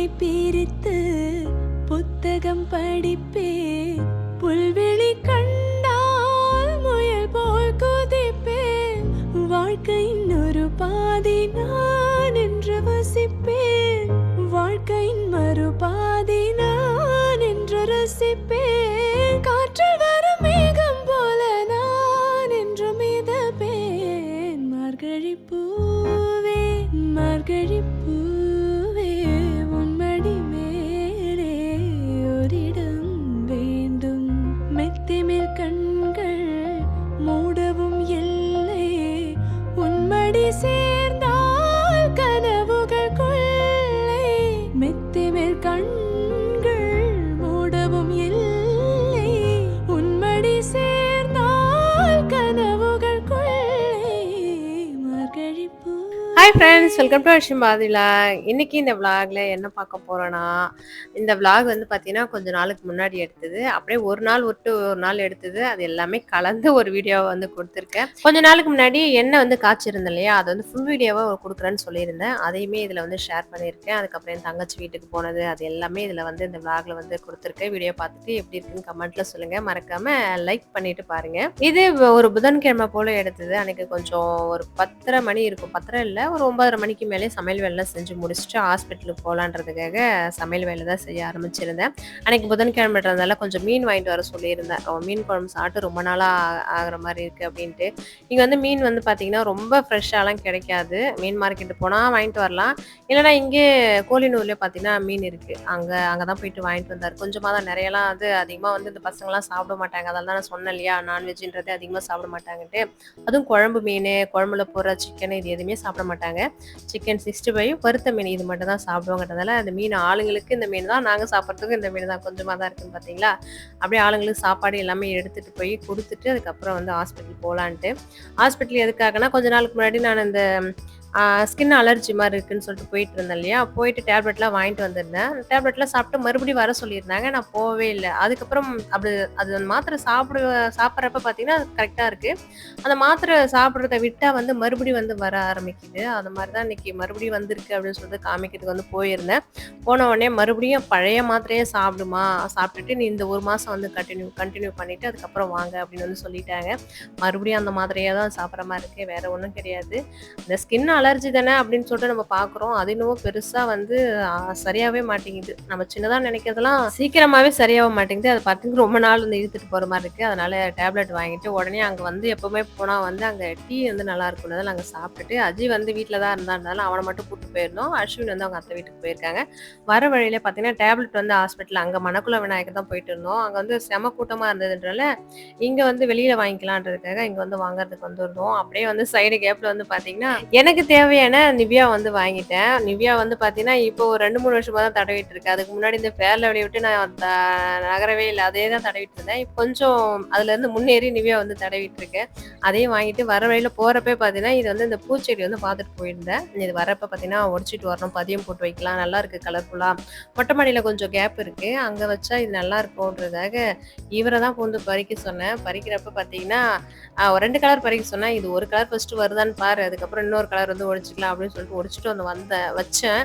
பூக்களை பிரித்து புத்தகம் படிப்பேன். புல்வெளி கண் வெல்கம் டு அஷிம் பாதிலா இன்னைக்கு இந்த விளாக்ல என்ன பார்க்க போகிறோன்னா இந்த விளாக் வந்து பார்த்தீங்கன்னா கொஞ்ச நாளுக்கு முன்னாடி எடுத்தது. அப்படியே ஒரு நாள் விட்டு ஒரு நாள் எடுத்தது. அது எல்லாமே கலந்து ஒரு வீடியோவை வந்து கொடுத்துருக்கேன். கொஞ்ச நாளுக்கு முன்னாடி எண்ணெய் வந்து காய்ச்சிருந்தேன் இல்லையா அது வந்து ஃபுல் வீடியோவாக கொடுக்குறேன்னு சொல்லியிருந்தேன். அதையுமே இதில் வந்து ஷேர் பண்ணியிருக்கேன். அதுக்கப்புறம் என் தங்கச்சி வீட்டுக்கு போனது அது எல்லாமே இதில் வந்து இந்த விளாக்ல வந்து கொடுத்துருக்கேன். வீடியோ பார்த்துட்டு எப்படி இருக்குன்னு கமெண்ட்ல சொல்லுங்க. மறக்காம லைக் பண்ணிட்டு பாருங்க. இது ஒரு புதன்கிழமை போல எடுத்தது. அன்னைக்கு கொஞ்சம் ஒரு பத்தரை மணி இருக்கும். பத்தரை இல்லை ஒரு ஒன்பதரை மணி மணிக்கு மேலே சமையல் வேலை செஞ்சு முடிச்சுட்டு ஹாஸ்பிட்டலுக்கு போகலான்றதுக்காக சமையல் வேலை தான் செய்ய ஆரம்பிச்சிருந்தேன். அன்னைக்கு புதன்கிழமைன்றதால கொஞ்சம் மீன் வாங்கிட்டு வர சொல்லியிருந்தேன். மீன் குழம்பு சாப்பிட்டு ரொம்ப நாளாக ஆகிற மாதிரி இருக்குது அப்படின்ட்டு. இங்கே வந்து மீன் வந்து பார்த்தீங்கன்னா ரொம்ப ஃப்ரெஷ்ஷாலாம் கிடைக்காது. மீன் மார்க்கெட்டு போனால் வாங்கிட்டு வரலாம். இல்லைனா இங்கே கோழினூர்லேயே பார்த்தீங்கன்னா மீன் இருக்குது அங்கே அங்கே தான் போயிட்டு வாங்கிட்டு வந்தார். கொஞ்சமாக தான் நிறையலாம் வந்து அதிகமாக வந்து இந்த பசங்களாம் சாப்பிட மாட்டாங்க. அதெல்லாம் நான் சொன்னேன் இல்லையா நான்வெஜ்ன்றதே அதிகமாக சாப்பிட மாட்டாங்கன்ட்டு. அதுவும் குழம்பு மீன் குழம்புல போடுற சிக்கன் இது எதுவுமே சாப்பிட மாட்டாங்க. சிக்கன் சிக்ஸ்டி ஃபைவ் வறுத்த மீன் இது மட்டும் தான் சாப்பிடுவாங்கன்றதால அந்த மீன் ஆளுங்களுக்கு இந்த மீன் தான் நாங்கள் சாப்பிட்றதுக்கு இந்த மீன் தான் கொஞ்சமாக தான் இருக்குன்னு பார்த்தீங்களா அப்படியே ஆளுங்களுக்கு சாப்பாடு எல்லாமே எடுத்துகிட்டு போய் கொடுத்துட்டு அதுக்கப்புறம் வந்து ஹாஸ்பிட்டல் போகலான்ட்டு ஹாஸ்பிட்டல் எதுக்காகனா கொஞ்ச நாளுக்கு முன்னாடி நான் இந்த ஸ்கின் அலர்ஜி மாதிரி இருக்குன்னு சொல்லிட்டு போயிட்டு இருந்தேன் இல்லையா? போயிட்டு டேப்லெட்லாம் வாங்கிட்டு வந்திருந்தேன். டேப்லெட்லாம் சாப்பிட்டு மறுபடியும் வர சொல்லியிருந்தாங்க. நான் போகவே இல்லை. அதுக்கப்புறம் அப்படி அது அந்த மாத்திரை சாப்பிடு சாப்பிட்றப்ப பார்த்தீங்கன்னா அது கரெக்டாக இருக்குது அந்த மாத்திரை சாப்பிட்றத விட்டால் வந்து மறுபடியும் வந்து வர ஆரம்பிக்குது. அது மாதிரி தான் இன்னைக்கு மறுபடியும் வந்திருக்கு அப்படின்னு சொல்லிட்டு காமிக்கிறதுக்கு வந்து போயிருந்தேன். போன உடனே மறுபடியும் பழைய மாத்திரையே சாப்பிடுமா? சாப்பிட்டுட்டு நீ இந்த ஒரு மாதம் வந்து கண்டினியூ கண்டினியூ பண்ணிவிட்டு அதுக்கப்புறம் வாங்க அப்படின்னு வந்து சொல்லிட்டாங்க. மறுபடியும் அந்த மாத்திரையே தான் சாப்பிட்ற மாதிரி இருக்கு. வேறு ஒன்றும் கிடையாது. இந்த ஸ்கின் அலர்ஜி தானே அப்படின்னு சொல்லிட்டு நம்ம பார்க்குறோம் அது இன்னமும் பெருசாக வந்து சரியாகவே மாட்டேங்குது. நம்ம சின்னதாக நினைக்கிறதெல்லாம் சீக்கிரமாகவே சரியாக மாட்டேங்குது. அதை பார்த்துட்டு ரொம்ப நாள் வந்து இழுத்துட்டு போகிற மாதிரி இருக்குது அதனால டேப்லெட் வாங்கிட்டு உடனே அங்கே வந்து எப்போவுமே போனால் வந்து அங்கே டீ வந்து நல்லா இருக்கும்னதால் நாங்கள் சாப்பிட்டுட்டு அஜய் வந்து வீட்டில் தான் இருந்தாலும் அவனை மட்டும் கூப்பிட்டு போயிருந்தோம். அஸ்வின் வந்து அவங்க அத்தை வீட்டுக்கு போயிருக்காங்க. வர வழியில பார்த்தீங்கன்னா டேப்லெட் வந்து ஹாஸ்பிட்டல் அங்கே மணக்குள விநாயகர் தான் போயிட்டு இருந்தோம். அங்கே வந்து செம கூட்டமாக இருந்ததுன்றனால இங்கே வந்து வெளியில் வாங்கிக்கலான்றதுக்காக இங்கே வந்து வாங்குறதுக்கு வந்திருந்தோம். அப்படியே வந்து சைடு கேப்பில் வந்து பார்த்தீங்கன்னா எனக்கு தேவையான நிவ்யா வந்து வாங்கிட்டேன். நிவ்யா வந்து பார்த்தீங்கன்னா இப்போ ஒரு ரெண்டு மூணு வருஷமாக தான் தடவிட்டு இருக்கு. அதுக்கு முன்னாடி இந்த ஃபேர் லெவலை விட்டு நான் த- நகரவே இல்லை அதே தான் தடவிட்டு இருந்தேன். இப்போ கொஞ்சம் அதுலேருந்து முன்னேறி நிவ்யா வந்து தடவிட்டு இருக்கேன் அதையும் வாங்கிட்டு வர வழியில் போகிறப்பே பார்த்தீங்கன்னா இது வந்து இந்த பூச்செடி வந்து பார்த்துட்டு போயிருந்தேன். இது வரப்போ பார்த்தீங்கன்னா உடச்சிட்டு வரணும் பதியம் போட்டு வைக்கலாம் நல்லா இருக்கு கலர்ஃபுல்லாக மொட்டை மாடியில் கொஞ்சம் கேப் இருக்குது அங்கே வச்சா இது நல்லா இருக்கும்ன்றதாக இவரை தான் பூந்து பறிக்க சொன்னேன். பறிக்கிறப்ப பார்த்தீங்கன்னா ஒரு ரெண்டு கலர் பறிக்க சொன்னேன். இது ஒரு கலர் ஃபர்ஸ்ட் வருதான்னு பாரு. அதுக்கப்புறம் இன்னொரு கலர் வந்து ஒடிச்சிக்கலாம் அப்படின்னு சொல்லிட்டு ஒடிச்சிட்டு வந்து வந்த வச்சேன்.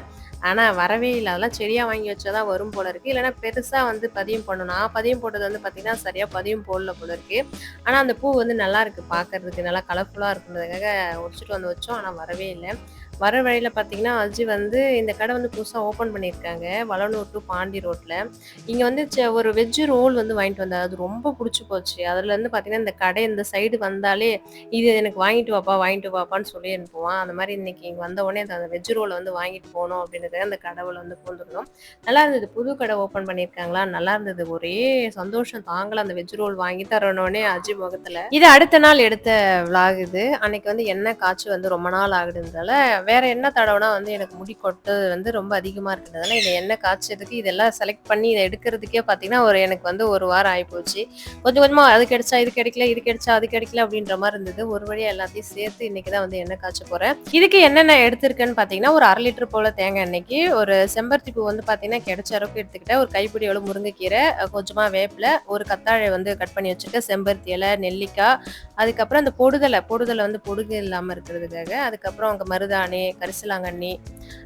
ஆனால் வரவே இல்லை. அதெல்லாம் செடியாக வாங்கி வச்சாதான் வரும் போல இருக்குது இல்லைன்னா பெருசாக வந்து பதியம் பண்ணணும் நான் பதியம் போட்டது வந்து பார்த்திங்கன்னா சரியாக பதியம் போடல போல இருக்குது ஆனால் அந்த பூ வந்து நல்லா இருக்குது பார்க்கறதுக்கு நல்லா கலர்ஃபுல்லாக இருக்குன்றதுக்காக ஒடிச்சிட்டு வந்து வச்சோம். ஆனால் வரவே இல்லை. வர வழியில் பார்த்தீங்கன்னா அஜி வந்து இந்த கடை வந்து புதுசாக ஓப்பன் பண்ணியிருக்காங்க. வளனூர் டு பாண்டி ரோட்டில் இங்கே வந்து ச- ஒரு வெஜ்ஜு ரோல் வந்து வாங்கிட்டு வந்தார். அது ரொம்ப பிடிச்சி போச்சு. அதுலேருந்து பார்த்தீங்கன்னா இந்த கடை இந்த சைடு வந்தாலே இது எனக்கு வாங்கிட்டு வாப்பா வாங்கிட்டு வாப்பான்னு சொல்லி அனுப்புவான். அந்த மாதிரி இன்னைக்கு இங்கே வந்த உடனே அந்த வெஜ் ரோலை வந்து வாங்கிட்டு போகணும் அப்படின்றத அந்த கடவுளை வந்து பூந்துக்கணும் நல்லா இருந்தது. புது கடை ஓப்பன் பண்ணியிருக்காங்களா? நல்லா இருந்தது. ஒரே சந்தோஷம். தாங்கல அந்த வெஜ் ரோல் வாங்கி தரணுன்னே அஜி முகத்தில். இது அடுத்த நாள் எடுத்த விளாகுது அன்னைக்கு வந்து எண்ணெய் காய்ச்சி வந்து ரொம்ப நாள் ஆகுதுன்றதால வேற என்ன தடவைனா வந்து எனக்கு முடி கொட்டது வந்து ரொம்ப அதிகமா இருக்கிறதுனால இதை எண்ணெய் காய்ச்சதுக்கு இதெல்லாம் செலக்ட் பண்ணி இதை எடுக்கிறதுக்கே பார்த்தீங்கன்னா ஒரு எனக்கு வந்து ஒரு வாரம் ஆகிப்போச்சு கொஞ்சம் கொஞ்சமா அது கிடைச்சா இது கிடைக்கல இது கிடைச்சா அது கிடைக்கல அப்படின்ற மாதிரி இருந்தது. ஒரு வழியா எல்லாத்தையும் சேர்த்து இன்னைக்கு தான் வந்து எண்ணெய் காய்ச்ச போறேன். இதுக்கு என்னென்ன எடுத்திருக்கேன்னு பார்த்தீங்கன்னா ஒரு அரை லிட்டர் போல தேங்காய் எண்ணெய்க்கு ஒரு செம்பருத்தி பூ வந்து பார்த்தீங்கன்னா கிடைச்ச அளவுக்கு எடுத்துக்கிட்டேன். ஒரு கைப்பிடி எவ்வளவு முருங்கைக்கீரை கொஞ்சமாக கொஞ்சமா ஒரு கத்தாழை வந்து கட் பண்ணி வச்சுருக்கேன் செம்பருத்தி இலை நெல்லிக்காய் அதுக்கப்புறம் அந்த பொடுதலை பொடுதலை வந்து பொடுகு இல்லாமல் இருக்கிறதுக்காக அதுக்கப்புறம் அங்கே மருதாணி பொன்னாங்கண்ணி கரிசலாங்கண்ணி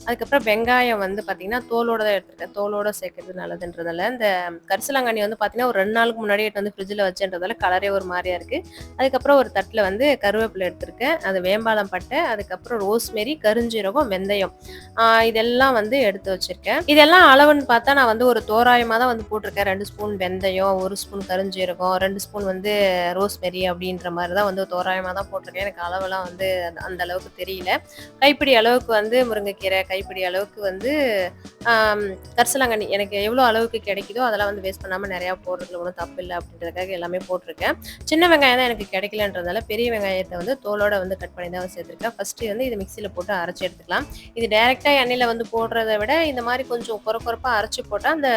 அதுக்கப்புறம் வெங்காயம் வந்து பார்த்தீங்கன்னா தோலோட தான் எடுத்துருக்கேன். தோலோட சேர்க்கறது நல்லதுன்றதால இந்த கரிசலாங்கண்ணி வந்து பார்த்தீங்கன்னா ஒரு ரெண்டு நாளுக்கு முன்னாடி எடுத்து வந்து ஃப்ரிட்ஜில் வச்சுன்றதால கலரே ஒரு மாதிரியா இருக்கு. அதுக்கப்புறம் ஒரு தட்டில் வந்து கருவேப்பிலை எடுத்திருக்கேன். அது வேம்பாலம் பட்டை அதுக்கப்புறம் ரோஸ்மெரி கருஞ்சீரகம் வெந்தயம். இதெல்லாம் வந்து எடுத்து வச்சிருக்கேன். இதெல்லாம் அளவுன்னு பார்த்தா நான் வந்து ஒரு தோராயமாக தான் வந்து போட்டிருக்கேன். ரெண்டு ஸ்பூன் வெந்தயம் ஒரு ஸ்பூன் கருஞ்சீரகம் ரெண்டு ஸ்பூன் வந்து ரோஸ்மெரி அப்படின்ற மாதிரி தான் வந்து தோராயமாக தான் போட்டிருக்கேன். எனக்கு அளவெல்லாம் வந்து அந்த- அளவுக்கு தெரியல. கைப்பிடி அளவுக்கு வந்து முருங்கைக்கீரை கைப்பிடி அளவுக்கு வந்து கரிசலாங்கண்ணி எனக்கு எவ்வளோ அளவுக்கு கிடைக்குதோ அதெல்லாம் வந்து வேஸ்ட் பண்ணாமல் நிறையா போடுறதுல ஒன்றும் தப்பு இல்லை அப்படின்றதுக்காக எல்லாமே போட்டிருக்கேன். சின்ன வெங்காயம் தான் எனக்கு கிடைக்கலன்றதால பெரிய வெங்காயத்தை வந்து தோலோட வந்து கட் பண்ணி தான் சேர்த்துருக்கேன். ஃபஸ்ட்டு வந்து இது மிக்சியில் போட்டு அரைச்சி எடுத்துக்கலாம். இது டைரெக்டாக எண்ணெயில் வந்து போடுறத விட இந்த மாதிரி கொஞ்சம் குறை குறைப்பாக அரைச்சி போட்டால் அந்த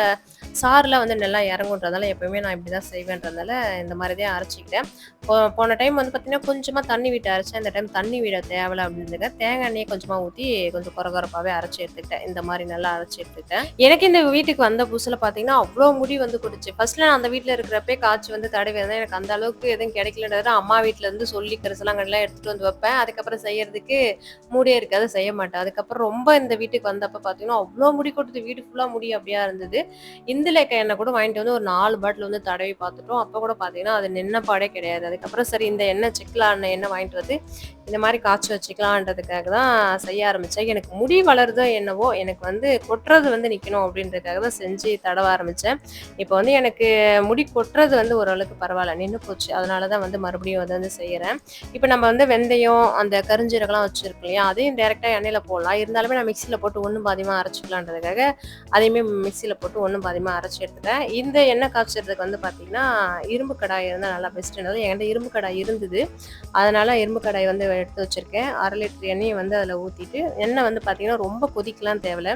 சாறுலாம் வந்து நல்லா இறங்குன்றதால எப்பவுமே நான் இப்படி தான் செய்வேன்றதால இந்த மாதிரி தான் அரைச்சிக்கிட்டேன். போ போன டைம் வந்து பார்த்தீங்கன்னா கொஞ்சமாக தண்ணி விட்டு அரைச்சேன். இந்த டைம் தண்ணி விட தேவையில்ல அப்படின்னு தேங்காய் எண்ணெயை கொஞ்சமாக ஊற்றி கொஞ்சம் குறகுறப்பாகவே அரைச்சி எடுத்துக்கிட்டேன். இந்த மாதிரி நல்லா அரைச்சி எடுத்துக்கிட்டேன். எனக்கு இந்த வீட்டுக்கு வந்த புதுசில் பார்த்தீங்கன்னா அவ்வளோ முடி வந்து கொடுச்சு ஃபர்ஸ்ட்ல நான் அந்த வீட்டில் இருக்கிறப்பே காய்ச்சி வந்து தடவி இருந்தேன் எனக்கு அந்த அளவுக்கு எதுவும் கிடைக்கலன்றது அம்மா வீட்டில் இருந்து சொல்லி கரிசலாங்கல்லாம் எடுத்துட்டு வந்து வைப்பேன். அதுக்கப்புறம் செய்யறதுக்கு மூடியே இருக்காது செய்ய மாட்டேன். அதுக்கப்புறம் ரொம்ப இந்த வீட்டுக்கு வந்தப்ப பார்த்தீங்கன்னா அவ்வளோ முடி கொடுத்து வீடு ஃபுல்லாக முடி அப்படியா இருந்தது. இந்த இந்துலேக்க எண்ணெய் கூட வாங்கிட்டு வந்து ஒரு நாலு பாட்டில் வந்து தடவி பார்த்துட்டோம். அப்போ கூட பார்த்தீங்கன்னா அது நின்ன பாடே கிடையாது. அதுக்கப்புறம் சரி இந்த எண்ணெய் செக்கிலான எண்ணெய் வாங்கிட்டு வந்து இந்த மாதிரி காய்ச்சி வச்சுக்கலான்றதுக்காக தான் செய்ய ஆரம்பித்தேன் எனக்கு முடி வளருதோ என்னவோ எனக்கு வந்து கொட்டுறது வந்து நிற்கணும் அப்படின்றதுக்காக தான் செஞ்சு தடவ ஆரம்பித்தேன் இப்போ வந்து எனக்கு முடி கொட்டுறது வந்து ஓரளவுக்கு பரவாயில்ல நின்று போச்சு. அதனால தான் வந்து மறுபடியும் அதை வந்து செய்கிறேன் இப்போ நம்ம வந்து வெந்தயம் அந்த கருஞ்சீரகம்லாம் வச்சுருக்கோம் இல்லையா அதையும் டேரெக்டாக எண்ணெயில் போடலாம். இருந்தாலுமே நான் மிக்சியில் போட்டு ஒன்றும் பாதியமாக அரைச்சிக்கலான்றதுக்காக அதையுமே மிக்சியில் போட்டு ஒன்றும் பாதியமாக அரைச்சி எடுத்துட்டேன். இந்த எண்ணெய் காய்ச்சறதுக்கு வந்து பார்த்தீங்கன்னா இரும்பு கடாய் இருந்தால் நல்லா பெஸ்ட்டுன்றது என்கிட்ட இரும்பு கடாய் இருந்தது. அதனால் இரும்பு கடாய் வந்து எடுத்து வச்சுருக்கேன். அரை லிட்டர் எண்ணெயை வந்து அதில் ஊற்றிட்டு எண்ணெய் வந்து பார்த்திங்கன்னா ரொம்ப கொதிக்கலாம் தேவையில்ல.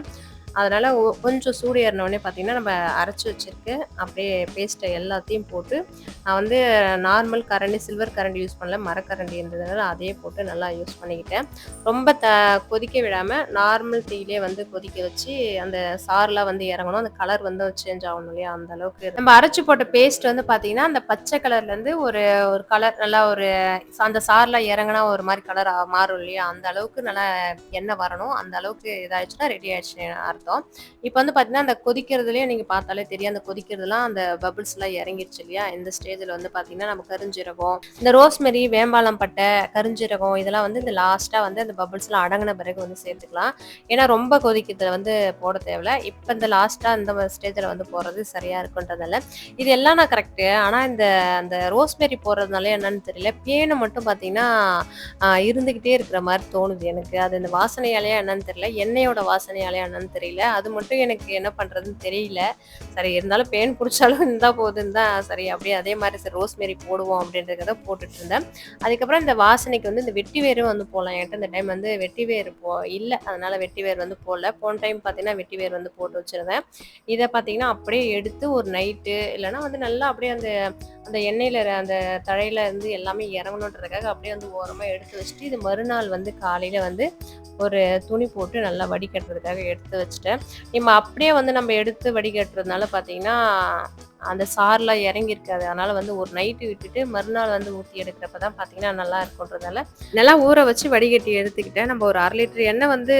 அதனால் கொஞ்சம் சூடு ஏறினோடனே பார்த்தீங்கன்னா நம்ம அரைச்சி வச்சுருக்கு அப்படியே பேஸ்ட்டை எல்லாத்தையும் போட்டு நான் வந்து நார்மல் கரண்டி சில்வர் கரண்டி யூஸ் பண்ணல மரக்கரண்டி இருந்ததுனால அதையே போட்டு நல்லா யூஸ் பண்ணிக்கிட்டேன். ரொம்ப த கொதிக்க விடாமல் நார்மல் தீயிலே வந்து கொதிக்க வச்சு அந்த சாரெலாம் வந்து இறங்கணும் அந்த கலர் வந்து சேஞ்ச் ஆகணும் இல்லையா அந்த அளவுக்கு. நம்ம அரைச்சி போட்ட பேஸ்ட் வந்து பார்த்தீங்கன்னா அந்த பச்சை கலர்லேருந்து ஒரு ஒரு கலர் நல்லா ஒரு அந்த சாரெலாம் இறங்கினா ஒரு மாதிரி கலர் மாறும் இல்லையா அந்த அளவுக்கு நல்லா எண்ணெய் வரணும் அந்த அளவுக்கு இதாகிடுச்சுன்னா ரெடி ஆயிடுச்சு அர்த்தம் இப்போ வந்து பார்த்தீங்கன்னா அந்த கொதிக்கிறதுலேயே நீங்கள் பார்த்தாலே தெரியும். அந்த கொதிக்கிறதுலாம் அந்த பபிள்ஸ்லாம் இறங்கிடுச்சு இல்லையா? இந்த ஸ்டேஜில் வந்து பார்த்தீங்கன்னா நம்ம கருஞ்சீரகம் இந்த ரோஸ்மெரி வேம்பாலம் பட்டை கருஞ்சீரகம் இதெல்லாம் வந்து இந்த லாஸ்ட்டாக வந்து அந்த பபிள்ஸ்லாம் அடங்கின பிறகு வந்து சேர்த்துக்கலாம். ஏன்னா ரொம்ப கொதிக்கிறதுல வந்து போட தேவையில்ல. இப்போ இந்த லாஸ்ட்டாக இந்த ஸ்டேஜில் வந்து போடுறது சரியாக இருக்குன்றதால. இது எல்லாம் நான் கரெக்டு ஆனால் இந்த அந்த ரோஸ்மெரி போடுறதுனால என்னன்னு தெரியல. பேனை மட்டும் பார்த்தீங்கன்னா இருந்துக்கிட்டே இருக்கிற மாதிரி தோணுது எனக்கு. அது இந்த வாசனையாலேயா என்னன்னு தெரியல. எண்ணெயோட வாசனையாலையா என்னன்னு தெரியல. அது மட்டும் எனக்கு என்ன பண்ணுறதுன்னு தெரியல. சரி இருந்தாலும் பேன் பிடிச்சாலும் இருந்தால் போதுன்னு தான். சரி அப்படியே அதே மாதிரி சரி ரோஸ்மேரி போடுவோம் அப்படின்றத போட்டுட்டு இருந்தேன். அதுக்கப்புறம் இந்த வாசனைக்கு வந்து இந்த வெட்டி வேரும் வந்து போகலாம் என்கிட்ட இந்த டைம் வந்து வெட்டி வேர் போ இல்லை. அதனால் வெட்டி வேர் வந்து போடல. போன டைம் பார்த்தீங்கன்னா வெட்டி வேர் வந்து போட்டு வச்சுருந்தேன். இதை பார்த்தீங்கன்னா அப்படியே எடுத்து ஒரு நைட்டு இல்லைன்னா வந்து நல்லா அப்படியே அந்த அந்த எண்ணெயில் அந்த தழையில இருந்து எல்லாமே இறங்கணுன்றதுக்காக அப்படியே வந்து ஓரமாக எடுத்து வச்சுட்டு இது மறுநாள் வந்து காலையில் வந்து ஒரு துணி போட்டு நல்லா வடிகட்டுறதுக்காக எடுத்து வச்சுட்டேன் நம்ம அப்படியே வந்து நம்ம எடுத்து வடிகட்டுறதுனால பார்த்தீங்கன்னா அந்த சார்லாம் இறங்கியிருக்காது. அதனால வந்து ஒரு நைட்டு விட்டுட்டு மறுநாள் வந்து ஊற்றி எடுக்கிறப்ப தான் பார்த்தீங்கன்னா நல்லா இருக்குன்றதால நல்லா ஊற வச்சு வடிகட்டி எடுத்துக்கிட்டேன். நம்ம ஒரு அரை லிட்டர் எண்ணெய் வந்து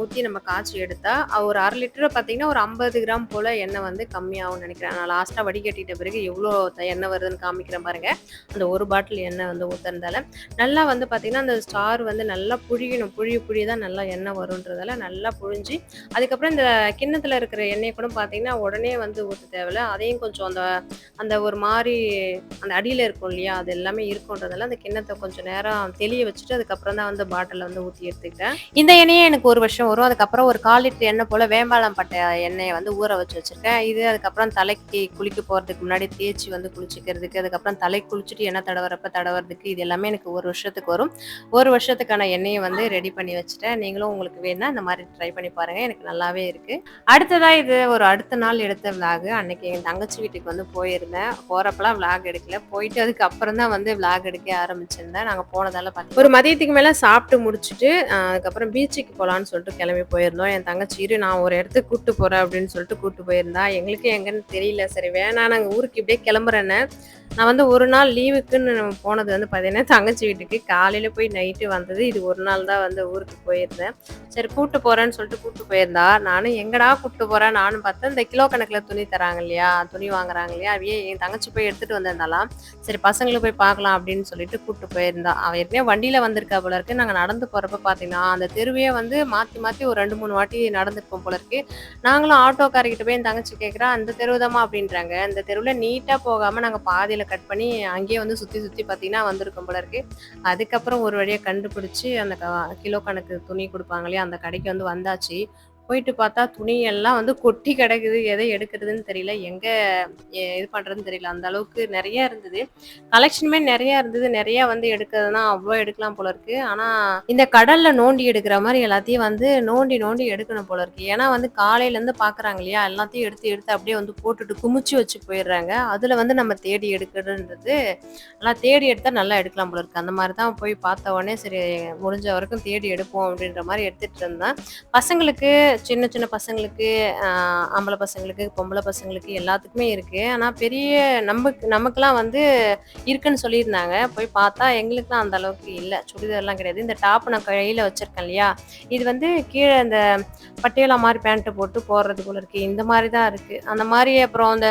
ஊற்றி நம்ம காய்ச்சி எடுத்தால் ஒரு அரை லிட்டரை பார்த்தீங்கன்னா ஒரு ஐம்பது கிராம் போல் எண்ணெய் வந்து கம்மியாகும்னு நினைக்கிறேன். நான் லாஸ்ட்டாக வடிகட்டிட்ட பிறகு எவ்வளோ எண்ணெய் வருதுன்னு காமிக்கிறேன் பாருங்கள் அந்த ஒரு பாட்டில் எண்ணெய் வந்து ஊற்றுறதால நல்லா வந்து பார்த்திங்கன்னா அந்த ஸ்டார் வந்து நல்லா புழியணும். புழிய புழிய தான் நல்லா எண்ணெய் வருன்றதால நல்லா புழிஞ்சு அதுக்கப்புறம் இந்த கிண்ணத்தில் இருக்கிற எண்ணெயை கூட பார்த்தீங்கன்னா உடனே வந்து ஊற்ற தேவையில்ல. அதையும் கொஞ்சம் அந்த அந்த ஒரு மாதிரி அந்த அடியில் இருக்கும் இல்லையா? அது எல்லாமே இருக்கும்ன்றதால அந்த கிண்ணத்தை கொஞ்சம் நேரம் தெளிய வச்சுட்டு அதுக்கப்புறம் தான் வந்து பாட்டிலில் வந்து ஊற்றி எடுத்துக்கிட்டேன். இந்த எண்ணெயே எனக்கு ஒரு வருஷம் வரும். அதுக்கப்புறம் ஒரு கால் லிட்டர் எண்ணெய் போல் வேம்பாலம் பட்டை எண்ணெயை வந்து ஊற வச்சு வச்சுருக்கேன். இது அதுக்கப்புறம் தலைக்கு குளிக்க போகிறதுக்கு முன்னாடி தேய்ச்சி வந்து குளிச்சிக்கிறதுக்கு அதுக்கப்புறம் தலை குளிச்சுட்டு எண்ணெய் தடவுறப்ப தடவுறதுக்கு இது எல்லாமே எனக்கு ஒரு வருஷத்துக்கு வரும். ஒரு வருஷத்துக்கான எண்ணெயை வந்து ரெடி பண்ணி வச்சுட்டேன். நீங்களும் உங்களுக்கு வேணா இந்த மாதிரி ட்ரை பண்ணி பாருங்கள் எனக்கு நல்லாவே இருக்கு. அடுத்ததாக இது ஒரு அடுத்த நாள் எடுத்த விலாகு அன்னைக்கு என் தங்க தங்கச்சி வீட்டுக்கு வந்து போயிருந்தேன். போகிறப்பெல்லாம் விளாக் எடுக்கல. போயிட்டு அதுக்கப்புறம் தான் வந்து விளாக் எடுக்க ஆரம்பிச்சிருந்தேன். நாங்கள் போனதால பார்த்து ஒரு மதியத்துக்கு மேலே சாப்பிட்டு முடிச்சுட்டு அதுக்கப்புறம் பீச்சுக்கு போகலான்னு சொல்லிட்டு கிளம்பி போயிருந்தோம். என் தங்கச்சி இரு நான் ஒரு இடத்துக்கு கூப்பிட்டு போறேன் அப்படின்னு சொல்லிட்டு கூப்பிட்டு போயிருந்தா. எங்களுக்கு எங்கன்னு தெரியல. சரி வேணாம். நாங்கள் ஊருக்கு இப்படியே கிளம்புறேன்னு. நான் வந்து ஒரு நாள் லீவுக்குன்னு போனது வந்து பார்த்தீங்கன்னா தங்கச்சி வீட்டுக்கு காலையில் போய் நைட்டு வந்தது. இது ஒரு நாள் தான் வந்து ஊருக்கு போயிருந்தேன். சரி கூப்பிட்டு போகிறேன்னு சொல்லிட்டு கூப்பிட்டு போயிருந்தா. நானும் எங்கடா கூப்பிட்டு போகிறேன் நானும் பார்த்தேன். இந்த கிலோ கணக்கில் துணி தராங்க இல்லையா? துணி வாங்குறாங்க இல்லையா? அவையே என் தங்கச்சி போய் எடுத்துகிட்டு வந்திருந்தாலாம் சரி பசங்களை போய் பார்க்கலாம் அப்படின்னு சொல்லிட்டு கூட்டு போயிருந்தா. அவன் ஏற்கனவே வண்டியில் வந்திருக்கா போல இருக்கு. நாங்கள் நடந்து போகிறப்ப பார்த்தீங்கன்னா அந்த தெருவையே வந்து மாற்றி மாற்றி ஒரு ரெண்டு மூணு வாட்டி நடந்துருப்போம் போல இருக்கு. நாங்களும் ஆட்டோக்காரர்கிட்ட போய் என் தங்கச்சி கேட்குறா அந்த தெருவுதாம்மா அப்படின்றாங்க. அந்த தெருவில் நீட்டாக போகாமல் நாங்கள் பாதியில் கட் பண்ணி அங்கேயே வந்து சுற்றி சுற்றி பார்த்தீங்கன்னா வந்திருக்கோம் போல இருக்கு. அதுக்கப்புறம் ஒரு வழியாக கண்டுபிடிச்சி அந்த க- கிலோ கணக்கு துணி கொடுப்பாங்க இல்லையா? அந்த கடைக்கு வந்து வந்தாச்சு. போயிட்டு பார்த்தா துணி எல்லாம் வந்து கொட்டி கிடக்குது. எதை எடுக்கிறதுன்னு தெரியல. எங்கே இது பண்ணுறதுன்னு தெரியல. அந்த அளவுக்கு நிறைய இருந்தது. கலெக்ஷனுமே நிறைய இருந்தது. நிறைய வந்து எடுக்கிறதுனா அவ்வளோ எடுக்கலாம் போல இருக்கு. ஆனால் இந்த கடல்ல நோண்டி எடுக்கிற மாதிரி எல்லாத்தையும் வந்து நோண்டி நோண்டி எடுக்கணும் போல இருக்கு. ஏன்னா வந்து காலையிலேருந்து பார்க்குறாங்க இல்லையா? எல்லாத்தையும் எடுத்து எடுத்து அப்படியே வந்து போட்டுட்டு குமிச்சு வச்சு போயிடுறாங்க. அதில் வந்து நம்ம தேடி எடுக்கிறதுன்றது நல்லா தேடி எடுத்தால் நல்லா எடுக்கலாம் போல இருக்கு. அந்த மாதிரி தான் போய் பார்த்த உடனே சரி முடிஞ்ச வரைக்கும் தேடி எடுப்போம் அப்படின்ற மாதிரி எடுத்துட்டு இருந்தேன். பசங்களுக்கு சின்ன சின்ன பசங்களுக்கு ஆம்பளை பசங்களுக்கு பொம்பளை பசங்களுக்கு எல்லாத்துக்குமே இருக்குது ஆனால் பெரிய நமக்கு நமக்கெல்லாம் வந்து இருக்குன்னு சொல்லியிருந்தாங்க. போய் பார்த்தா எங்களுக்குலாம் அந்த அளவுக்கு இல்லை. சுடிதார்லாம் கிடையாது. இந்த டாப் நான் கையில் வச்சுருக்கேன் இல்லையா? இது வந்து கீழே இந்த பட்டியலா மாதிரி பேண்ட்டு போட்டு போடுறது போல இருக்கு. இந்த மாதிரி தான் இருக்கு. அந்த மாதிரி அப்புறம் அந்த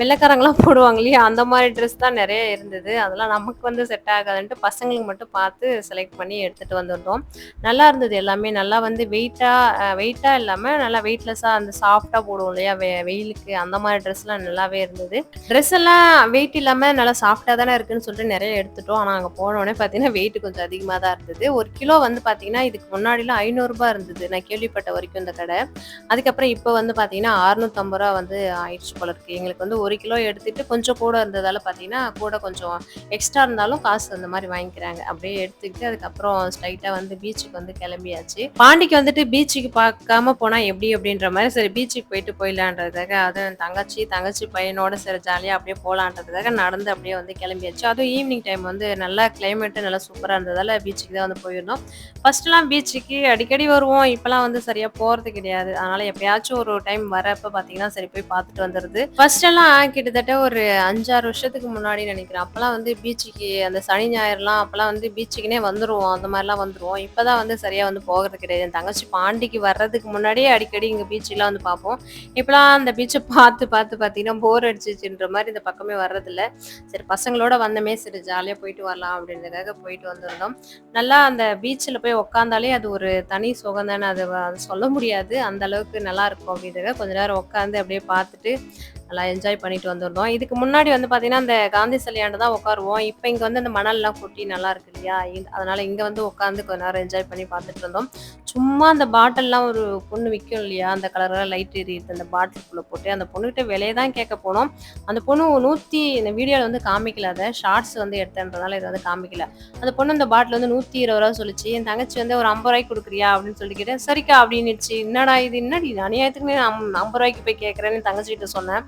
வெள்ளைக்காரங்களாம் போடுவாங்க இல்லையா? அந்த மாதிரி ட்ரெஸ் தான் நிறைய இருந்தது. அதெல்லாம் நமக்கு வந்து செட் ஆகாதுன்ட்டு பசங்களுக்கு மட்டும் பார்த்து செலக்ட் பண்ணி எடுத்துட்டு வந்திருந்தோம் நல்லா இருந்தது எல்லாமே. நல்லா வந்து வெயிட்டா வெயிட்டா இல்லாமல் நல்லா வெயிட்லெஸ்ஸாக அந்த சாஃப்டாக போடுவோம் இல்லையா? வெ- வெயிலுக்கு அந்த மாதிரி ட்ரெஸ்லாம் நல்லாவே இருந்தது. ட்ரெஸ் எல்லாம் வெயிட் இல்லாமல் நல்லா சாஃப்டாக தானே இருக்குன்னு சொல்லிட்டு நிறைய எடுத்துட்டோம். ஆனால் அங்கே போனோடனே பார்த்தீங்கன்னா வெயிட் கொஞ்சம் அதிகமாக தான் இருந்தது. ஒரு கிலோ வந்து பார்த்தீங்கன்னா இதுக்கு முன்னாடிலாம் ஐநூறுரூபா இருந்தது. நான் கேள்விப்பட்ட வரைக்கும் இந்த கடை. அதுக்கப்புறம் இப்போ வந்து பார்த்தீங்கன்னா அறுநூத்தம்பது ரூபா வந்து ஆயிடுச்சு போல இருக்கு. எங்களுக்கு வந்து ஒரு கிலோ எடுத்துட்டு கொஞ்சம் கூட இருந்ததால பார்த்தீங்கன்னா கூட கொஞ்சம் எக்ஸ்ட்ரா இருந்தாலும் காசு அந்த மாதிரி வாங்கிக்கிறாங்க. அப்படியே எடுத்துக்கிட்டு அதுக்கப்புறம் ஸ்ட்ரைட்டாக வந்து பீச்சுக்கு வந்து கிளம்பியாச்சு. பாண்டிக்கு வந்துட்டு பீச்சுக்கு பார்க்காம போனா எப்படி அப்படின்ற மாதிரி சரி பீச்சுக்கு போயிட்டு போயிடலான்றதுக்காக அது என் தங்கச்சி தங்கச்சி பையனோட சரி ஜாலியாக அப்படியே போகலான்றதுக்காக நடந்து அப்படியே வந்து கிளம்பியாச்சு. அதுவும் ஈவினிங் டைம் வந்து நல்லா கிளைமேட்டு நல்லா சூப்பராக இருந்ததால் பீச்சுக்கு தான் வந்து போயிருந்தோம். ஃபஸ்ட்டுலாம் பீச்சுக்கு அடிக்கடி வருவோம். இப்போலாம் வந்து சரியாக போகிறது கிடையாது. அதனால் எப்பயாச்சும் ஒரு டைம் வரப்போ பார்த்தீங்கன்னா சரி போய் பார்த்துட்டு வந்துடுது ஃபஸ்ட்டெல்லாம் கிட்டத்தட்ட ஒரு அஞ்சாறு வருஷத்துக்கு முன்னாடி நினைக்கிறேன். அப்போலாம் வந்து பீச்சுக்கு அந்த சனி ஞாயிறுலாம் அப்போலாம் வந்து பீச்சுக்குனே வந்துடுவோம் அந்த மாதிரிலாம் வந்துடுவோம் இப்போ தான் வந்து சரியாக வந்து போகிறது கிடையாது. என் தங்கச்சி பாண்டிக்கு வர்றதுக்கு முன்னாடி முன்னாடியே அடிக்கடி இங்கே பீச்செல்லாம் வந்து பார்ப்போம். இப்போலாம் அந்த பீச்சை பார்த்து பார்த்து பார்த்தீங்கன்னா போர் அடிச்சிச்சுன்ற மாதிரி இந்த பக்கமே வர்றதில்ல. சரி பசங்களோட வந்தமே சரி ஜாலியாக போயிட்டு வரலாம் அப்படின்றதுக்காக போயிட்டு வந்திருந்தோம். நல்லா அந்த பீச்சில் போய் உக்காந்தாலே அது ஒரு தனி சுகம் தானே அது அது சொல்ல முடியாது. அந்த அளவுக்கு நல்லா இருக்கும் அப்படின்றத கொஞ்ச நேரம் உட்காந்து அப்படியே பார்த்துட்டு நல்லா என்ஜாய் பண்ணிட்டு வந்திருந்தோம் இதுக்கு முன்னாடி வந்து பார்த்தீங்கன்னா அந்த காந்தி சிலையாண்டு தான் உட்காருவோம். இப்போ இங்கே வந்து அந்த மணல்லாம் கொட்டி நல்லா இருக்கு இல்லையா? அதனால இங்கே வந்து உட்காந்து கொஞ்ச நேரம் என்ஜாய் பண்ணி பார்த்துட்டு இருந்தோம். சும்மா அந்த பாட்டில்லாம் ஒரு பொண்ணு விற்கும் இல்லையா? அந்த கலரில் லைட் எரியுது அந்த பாட்டிலுக்குள்ளே போட்டு அந்த பொண்ணுகிட்ட விலையை தான் கேட்க போனோம். அந்த பொண்ணு நூற்றி இந்த வீடியோவில் வந்து காமிக்கல அதை. ஷார்ட்ஸ் வந்து எடுத்தேன்றதால இதை வந்து காமிக்கல. அந்த பொண்ணு அந்த பாட்டில் வந்து நூற்றி இருபது ரூபா சொல்லிச்சு. என் தங்கச்சி வந்து ஒரு ஐம்பது ரூபாய்க்கு கொடுக்குறியா? அப்படின்னு சொல்லி கேட்டேன். சரிக்கா அப்படின்னுச்சு. என்னடா இது? என்னடி? அநியாயத்துக்கு நான் ஐம்பது ரூபாய்க்கு போய் கேட்குறேன்னு என் தங்கச்சிகிட்ட சொன்னேன்.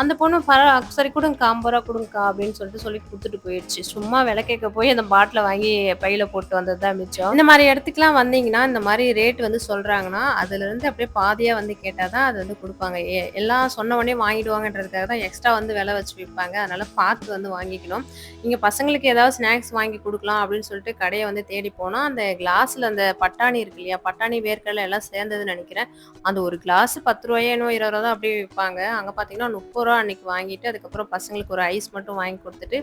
அந்த பொண்ணு பர சரி கொடுங்கக்கா ஐம்பது ரூபா கொடுங்கக்கா அப்படின்னு சொல்லிட்டு சொல்லி கொடுத்துட்டு போயிடுச்சு. சும்மா விலை கேட்க போய் அந்த பாட்டில வாங்கி பையில போட்டு வந்தது தான் மிச்சம். இந்த மாதிரி இடத்துக்குலாம் வந்தீங்கன்னா இந்த மாதிரி ரேட் வந்து சொல்றாங்கன்னா அதுல இருந்து அப்படியே பாதியா வந்து கேட்டாதான் அது வந்து கொடுப்பாங்க. எல்லாம் சொன்ன உடனே வாங்கிடுவாங்கன்றதுக்காக தான் எக்ஸ்ட்ரா வந்து விலை வச்சு விற்பாங்க. அதனால பார்த்து வந்து வாங்கிக்கணும். இங்க பசங்களுக்கு ஏதாவது ஸ்நாக்ஸ் வாங்கி கொடுக்கலாம் அப்படின்னு சொல்லிட்டு கடையை வந்து தேடி போனா அந்த கிளாஸ்ல அந்த பட்டாணி இருக்கு இல்லையா பட்டாணி வேர்க்கடலை எல்லாம் சேர்ந்ததுன்னு நினைக்கிறேன். அந்த ஒரு கிளாஸ் பத்து ரூபாயோ இருபது ரூபா தான் அப்படியே விற்பாங்க. அங்கே பார்த்தீங்கன்னா முப்பது ரூபா அன்னைக்கு வாங்கிட்டு அதுக்கப்புறம் பசங்களுக்கு ஒரு ஐஸ் மட்டும் வாங்கி கொடுத்துட்டு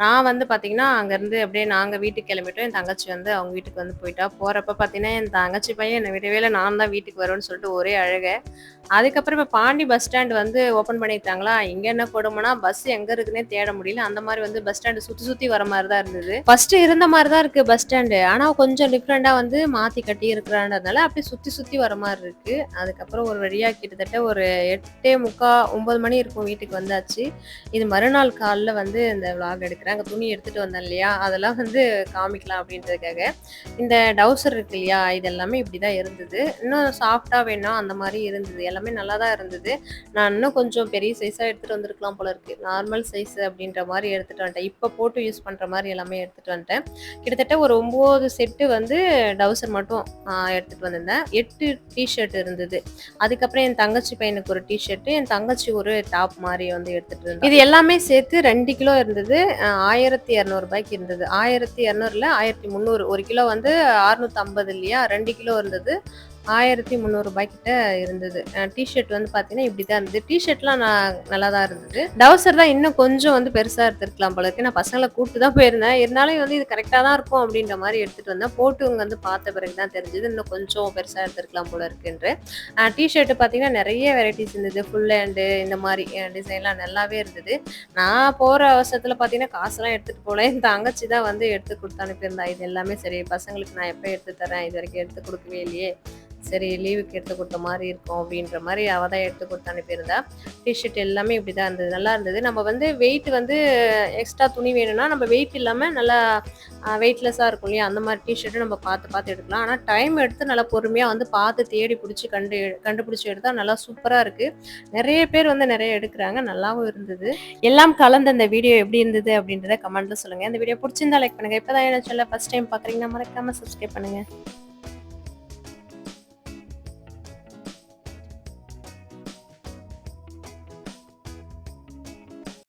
நான் வந்து பார்த்தீங்கன்னா அங்கேருந்து அப்படியே நாங்கள் வீட்டுக்கு கிளம்பிட்டோம். என் தங்கச்சி வந்து அவங்க வீட்டுக்கு வந்து போயிட்டா. போகிறப்ப பார்த்தீங்கன்னா என் தங்கச்சி பையன் என்னை விடவே நான் தான் வீட்டுக்கு வருவேன்னு சொல்லிட்டு ஒரே அழகை. அதுக்கப்புறம் இப்போ பாண்டி பஸ் ஸ்டாண்ட் வந்து ஓப்பன் பண்ணிட்டாங்களா இங்கே என்ன கொடுமைனா பஸ் எங்கே இருக்குன்னே தேட முடியல. அந்த மாதிரி வந்து பஸ் ஸ்டாண்டு சுற்றி சுற்றி வர மாதிரி தான் இருந்தது. ஃபர்ஸ்ட் இருந்த மாதிரி தான் இருக்குது பஸ் ஸ்டாண்டு ஆனால் கொஞ்சம் டிஃப்ரெண்ட்டாக வந்து மாற்றி கட்டி இருக்கிறான்றதுனால அப்படியே சுற்றி சுற்றி வர மாதிரி இருக்கு. அதுக்கப்புறம் ஒரு வழியாக கிட்டத்தட்ட ஒரு எட்டே முக்கா ஒன்பது மணி இருக்கும் வீட்டுக்கு வந்தாச்சு. இது மறுநாள் காலைல வந்து இந்த விளாக் எடுக்கிறேன் அங்கே துணி எடுத்துட்டு வந்தேன் இல்லையா? அதெல்லாம் வந்து காமிக்கலாம் அப்படின்றதுக்காக. இந்த டவுசர் இருக்கு இல்லையா? இது எல்லாமே இப்படி தான் இருந்தது. இன்னும் சாஃப்டாக வேணும் அந்த மாதிரி இருந்தது. எல்லாம் எல்லாமே நல்லா தான் இருந்தது. நான் இன்னும் கொஞ்சம் பெரிய சைஸாக எடுத்துகிட்டு வந்திருக்கலாம் போல இருக்கு. நார்மல் சைஸ் அப்படின்ற மாதிரி எடுத்துகிட்டு வந்துட்டேன். இப்போ போட்டு யூஸ் பண்ணுற மாதிரி எல்லாமே எடுத்துகிட்டு வந்துட்டேன். கிட்டத்தட்ட ஒரு ஒம்பது செட்டு வந்து டவுசர் மட்டும் எடுத்துகிட்டு வந்திருந்தேன். எட்டு டிஷர்ட் இருந்தது. அதுக்கப்புறம் என் தங்கச்சி பையனுக்கு ஒரு டிஷர்ட்டு என் தங்கச்சி ஒரு டாப் மாதிரி வந்து எடுத்துகிட்டு இருந்தேன் இது எல்லாமே சேர்த்து ரெண்டு கிலோ இருந்தது. ஆயிரத்தி இரநூறுபாய்க்கு இருந்தது. ஆயிரத்தி இரநூறுல ஆயிரத்தி முந்நூறு. ஒரு கிலோ வந்து அறுநூத்தி ஐம்பது இல்லையா? ரெண்டு கிலோ இருந்தது. ஆயிரத்தி முந்நூறுபாய்க்கிட்ட இருந்தது. டிஷர்ட் வந்து பார்த்தீங்கன்னா இப்படி தான் இருந்தது. டிஷர்ட்லாம் நான் நல்லா தான் இருந்தது. டவுசர் தான் இன்னும் கொஞ்சம் வந்து பெருசாக எடுத்துருக்கலாம் போல இருக்கு. நான் பசங்களை கூப்பிட்டு தான் போயிருந்தேன். இருந்தாலும் வந்து இது கரெக்டாக தான் இருக்கும் அப்படின்ற மாதிரி எடுத்துகிட்டு வந்தேன். போட்டு இங்கே வந்து பார்த்த பிறகு தான் தெரிஞ்சது. இன்னும் கொஞ்சம் பெருசாக எடுத்துருக்கலாம் போல இருக்குன்ற டிஷர்ட்டு பார்த்தீங்கன்னா நிறைய வெரைட்டிஸ் இருந்தது. ஃபுல் ஹேண்டு இந்த மாதிரி டிசைன்லாம் நல்லாவே இருந்தது. நான் போகிற அவசரத்தில் பார்த்தீங்கன்னா காசெல்லாம் எடுத்துகிட்டு போகல என் தங்கச்சி தான் வந்து எடுத்து கொடுத்து அனுப்பியிருந்தா. இது எல்லாமே சரி. பசங்களுக்கு நான் எப்போ எடுத்து தரேன்? இது வரைக்கும் எடுத்து கொடுக்கவே இல்லையே. சரி லீவுக்கு எடுத்து கொடுத்த மாதிரி இருக்கும் அப்படின்ற மாதிரி அவள் தான் எடுத்து கொடுத்து அனுப்பியிருந்தா. டிஷர்ட் எல்லாமே இப்படி தான் இருந்தது. நல்லா இருந்தது. நம்ம வந்து வெயிட் வந்து எக்ஸ்ட்ரா துணி வேணும்னா நம்ம வெயிட் இல்லாமல் நல்லா வெயிட்லெஸ்ஸாக இருக்கும் இல்லையா? அந்த மாதிரி டிஷர்ட்டு நம்ம பார்த்து பார்த்து எடுக்கலாம். ஆனால் டைம் எடுத்து நல்லா பொறுமையாக வந்து பார்த்து தேடி பிடிச்சி கண்டு கண்டுபிடிச்சி எடுத்தால் நல்லா சூப்பராக இருக்குது நிறைய பேர் வந்து நிறைய எடுக்கிறாங்க. நல்லாவும் இருந்தது. எல்லாம் கலந்த அந்த வீடியோ எப்படி இருந்தது அப்படின்றத கமெண்ட்டில் சொல்லுங்கள் இந்த வீடியோ பிடிச்சிருந்தா லைக் பண்ணுங்கள் இப்போ தான் என்ன சொல்ல ஃபஸ்ட் டைம் பார்க்குறீங்கன்னா மறக்காமல் சப்ஸ்கிரைப் பண்ணுங்கள்